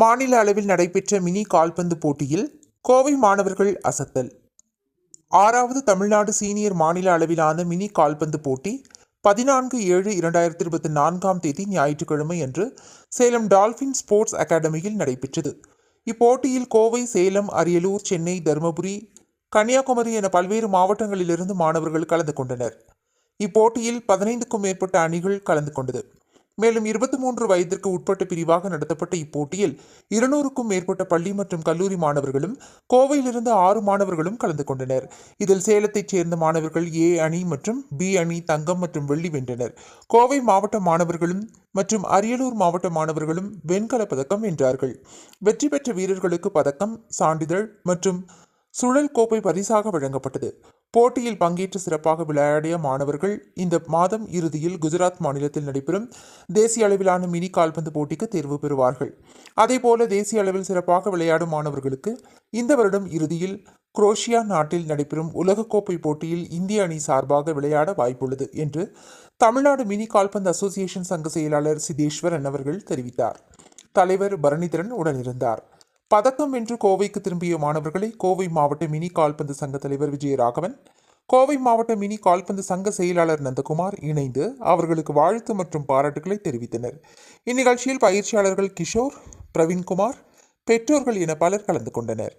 மாநில அளவில் நடைபெற்ற மினி கால்பந்து போட்டியில் கோவை மாணவர்கள் அசத்தல். ஆறாவது தமிழ்நாடு சீனியர் மாநில அளவிலான மினி கால்பந்து போட்டி பதினான்கு ஏழு இரண்டாயிரத்தி இருபத்தி நான்காம் தேதி ஞாயிற்றுக்கிழமை அன்று சேலம் டால்ஃபின் ஸ்போர்ட்ஸ் அகாடமியில் நடைபெற்றது. இப்போட்டியில் கோவை சேலம் அரியலூர் சென்னை தருமபுரி கன்னியாகுமரி என பல்வேறு மாவட்டங்களிலிருந்து மாணவர்கள் கலந்து கொண்டனர். இப்போட்டியில் பதினைந்துக்கும் மேற்பட்ட அணிகள் கலந்து கொண்டது. மேலும் இருபத்தி மூன்று வயதிற்கு உட்பட்ட பிரிவாக நடத்தப்பட்ட இப்போட்டியில் இருநூறுக்கும் மேற்பட்ட பள்ளி மற்றும் கல்லூரி மாணவர்களும் கோவையிலிருந்து ஆறு மாணவர்களும் கலந்து கொண்டனர். இதில் சேலத்தைச் சேர்ந்த மாணவர்கள் ஏ அணி மற்றும் பி அணி தங்கம் மற்றும் வெள்ளி வென்றனர். கோவை மாவட்ட மாணவர்களும் மற்றும் அரியலூர் மாவட்ட மாணவர்களும் வெண்கல பதக்கம் வென்றார்கள். வெற்றி பெற்ற வீரர்களுக்கு பதக்கம் சான்றிதழ் மற்றும் சுழல் கோப்பை பரிசாக வழங்கப்பட்டது. போட்டியில் பங்கேற்று சிறப்பாக விளையாடிய மாணவர்கள் இந்த மாதம் இறுதியில் குஜராத் மாநிலத்தில் நடைபெறும் தேசிய அளவிலான மினி கால்பந்து போட்டிக்கு தேர்வு பெறுவார்கள். அதேபோல தேசிய அளவில் சிறப்பாக விளையாடும் மாணவர்களுக்கு இந்த வருடம் இறுதியில் குரோஷியா நாட்டில் நடைபெறும் உலகக்கோப்பை போட்டியில் இந்திய அணி சார்பாக விளையாட வாய்ப்புள்ளது என்று தமிழ்நாடு மினி கால்பந்து அசோசியேஷன் சங்க செயலாளர் சிதேஸ்வரன் அவர்கள் தெரிவித்தார். தலைவர் பரணிதரன் உடனிருந்தார். பதக்கம் வென்று கோவைக்கு திரும்பிய மாணவர்களை கோவை மாவட்ட மினி கால்பந்து சங்க தலைவர் விஜயராகவன் கோவை மாவட்ட மினி கால்பந்து சங்க செயலாளர் நந்தகுமார் இணைந்து அவர்களுக்கு வாழ்த்து மற்றும் பாராட்டுகளை தெரிவித்தனர். இந்நிகழ்ச்சியில் பயிற்சியாளர்கள் கிஷோர் பிரவீன்குமார் பெற்றோர்கள் என பலர் கலந்து கொண்டனர்.